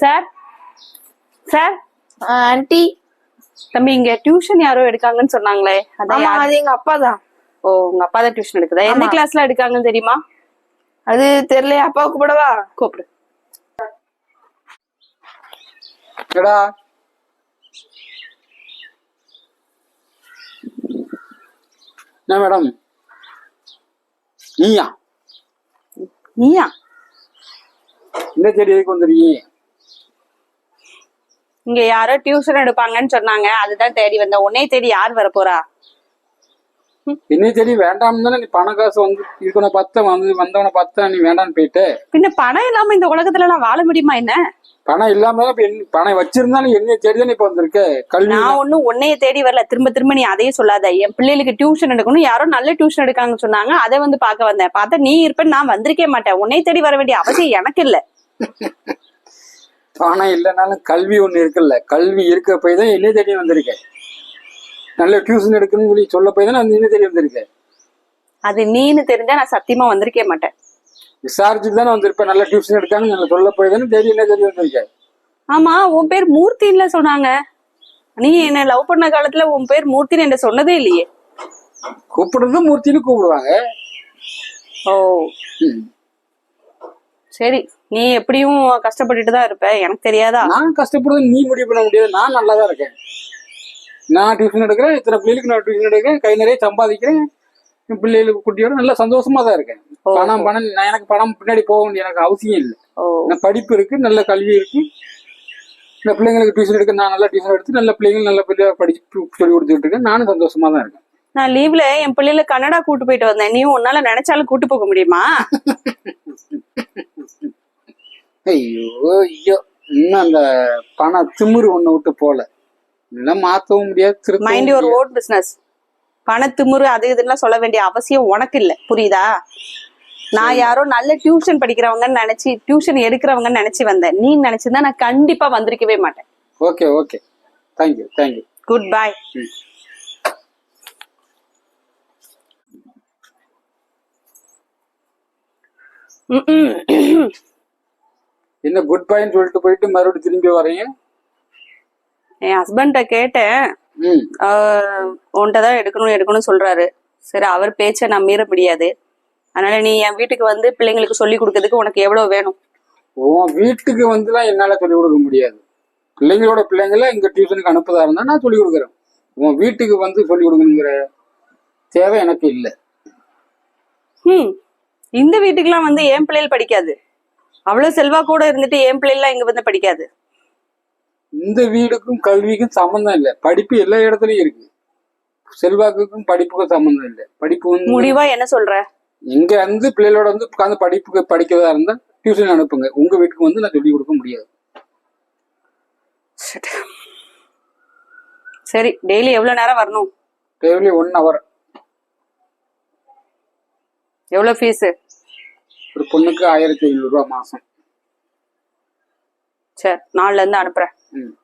Sir sir anti தம்பி இங்க tuition யாரோ எடுக்காங்கன்னு சொன்னாங்களே. அதான்? அது எங்க அப்பா தான் ஓ உங்க அப்பா தான் டியூஷன் எடுக்குதா? எந்த. கிளாஸ்ல எடுக்காங்கன்னு தெரியுமா? அது தெரியல அப்பாவுக்கு கூப்பிடவா? கூப்பிடு. எடா. என்ன மேடம்? நீயா? நீயா? இந்த செடி எதுக்கு வந்துருக்கீங்க? இங்க யாரோ டியூஷன் எடுப்பாங்கன்னு சொன்னாங்க. அதுதான் தேடி வந்தேன். உன்னே தேடி யார் வர போறா என்ன செடி வேண்டாம் தானே நீ பண காசு வந்து இருக்கவன பத்த வந்து வந்தவன பத்த நீ வேண்டாம்னு போயிட்டு. பின்ன பணம் இல்லாம இந்த உலகத்துல எல்லாம் வாழ முடியுமா என்ன? பணம் இல்லாம பணம் வச்சிருந்தாலும் என்ன செடி தானே இப்ப வந்திருக்க? கல்வி நான் ஒண்ணும் உன்னைய தேடி வரல. திரும்ப திரும்ப நீ அதையே சொல்லாத. என் பிள்ளைகளுக்கு டியூஷன் எடுக்கணும். யாரோ நல்ல டியூஷன் எடுக்காங்கன்னு சொன்னாங்க. அதை வந்து பார்க்க வந்தேன். பார்த்தா நீ இருப்பேன்னு நான் வந்திருக்கே மாட்டேன். உன்னைய தேடி வர வேண்டிய அவசியம் எனக்கு இல்ல. பணம் இல்லைனாலும் கல்வி ஒண்ணு இருக்குல்ல. கல்வி இருக்க போய் தான் என்ன தேடி வந்திருக்கேன். நல்ல டியூஷன் எடுக்கணும்னு சொல்லி சொல்ல போய் தான் நான் என்ன தேடி வந்திருக்கேன். அது நீன்னு தெரிஞ்சா நான் சத்தியமா வந்திருக்கே மாட்டேன். விசாரிச்சுட்டு தானே வந்திருப்பேன். நல்ல டியூஷன் எடுக்கான்னு நான் சொல்ல போய் தானே தேடி என்ன தேடி வந்திருக்கேன். ஆமா உன் பேர் மூர்த்தின்ல சொன்னாங்க. நீ என்ன லவ் பண்ண காலத்துல உன் பேர் மூர்த்தின்னு என்ன சொன்னதே இல்லையே. கூப்பிடுறது மூர்த்தின்னு கூப்பிடுவாங்க. ஓ. சரி நீ எப்படியும் கஷ்டப்பட்டுட்டு தான் இருப்ப. எனக்கு தெரியாதா? நான் கஷ்டப்படுறது நீ முடிவு பண்ண முடியாது. நான் நல்லா தான் இருக்கேன். நான் டியூஷன் எடுக்கிறேன் இத்தனை பிள்ளைகளுக்கு நான் டியூஷன் எடுக்கிறேன் கை நிறைய சம்பாதிக்கிறேன். என் பிள்ளைகளுக்கு குட்டியோட நல்லா சந்தோஷமா தான் இருக்கேன். பணம் பணம் நான் எனக்கு பணம் பின்னாடி போக வேண்டிய எனக்கு அவசியம் இல்லை. எனக்கு படிப்பு இருக்கு நல்ல கல்வி இருக்கு. இந்த பிள்ளைங்களுக்கு டியூஷன் எடுக்க நான் நல்லா டியூஷன் எடுத்து நல்ல பிள்ளைங்க நல்ல பிள்ளைய படிச்சு சொல்லி கொடுத்துட்டு இருக்கேன். நானும் சந்தோஷமா தான் இருக்கேன். நான் லீவ்ல என் பிள்ளைல கனடா கூட்டு போயிட்டு வந்தேன். நீ உன்னால நினைச்சாலும் கூட்டு போக முடியுமா? ஐயோ ஐயோ. இன்னும் அந்த பண திமிரு ஒண்ணு விட்டு போல. இதெல்லாம் மாத்தவும் முடியாது மைண்ட் யுவர். ஓன் பிசினஸ் பணத்துமுறு அது இதுன்னு சொல்ல வேண்டிய அவசியம் உனக்கு இல்ல. புரியுதா? நான் யாரோ நல்ல டியூஷன் படிக்கிறவங்கன்னு நினைச்சு டியூஷன் எடுக்கிறவங்கன்னு நினைச்சு வந்தேன். நீ நினைச்சிருந்தா நான் கண்டிப்பா வந்திருக்கவே மாட்டேன். Okay okay thank you thank you good bye ம். என்ன குட் பைன்னு சொல்லிட்டு போயிட்டு மறுபடியும் திரும்பி வரீங்க என் ஹஸ்பண்ட கேட்டேன். ம். உன்கிட்ட தான் எடுக்கணும் எடுக்கணும்னு சொல்றாரு. சரி அவர் பேச்சை நான் மீற முடியாது. அதனால நீ என் வீட்டுக்கு வந்து பிள்ளைங்களுக்கு சொல்லி கொடுக்கறதுக்கு உனக்கு எவ்வளவு வேணும்? உன் வீட்டுக்கு வந்துலாம் என்னால சொல்லிக் கொடுக்க முடியாது. பிள்ளைங்களோட பிள்ளைங்கள இங்க டியூஷனுக்கு அனுப்புதா இருந்தா நான் சொல்லிக் கொடுக்குறேன். உன் வீட்டுக்கு வந்து சொல்லிக் கொடுக்கணுங்கிற தேவை எனக்கு இல்லை. ம் இந்த வீட்டுக்கெல்லாம் வந்து என் பிள்ளைகள் படிக்காது. அவ்வளவு செல்வா கூட இருந்துட்டு என் பிள்ளைலாம் இங்க வந்து படிக்காது. இந்த வீடுக்கும் கல்விக்கும் சம்மந்தம் இல்லை. படிப்பு எல்லா இடத்துலயும் இருக்கு. செல்வாக்குக்கும் படிப்புக்கும் சம்மந்தம் இல்லை. படிப்பு வந்து முடிவா என்ன சொல்ற? இங்க வந்து பிள்ளைகளோட வந்து உட்காந்து படிப்புக்கு படிக்கிறதா இருந்தா டியூஷன் அனுப்புங்க. உங்க வீட்டுக்கு வந்து நான் சொல்லிக் கொடுக்க முடியாது. சரி டெய்லி எவ்வளவு நேரம் வரணும்? டெய்லி ஒன் ஹவர் எவ்வளவு ஃபீஸ் பொண்ணுக்கு ஆயிரத்தி ஐநூறு ரூபா மாசம். சரி நாள்ல இருந்து அனுப்புறேன். ம்.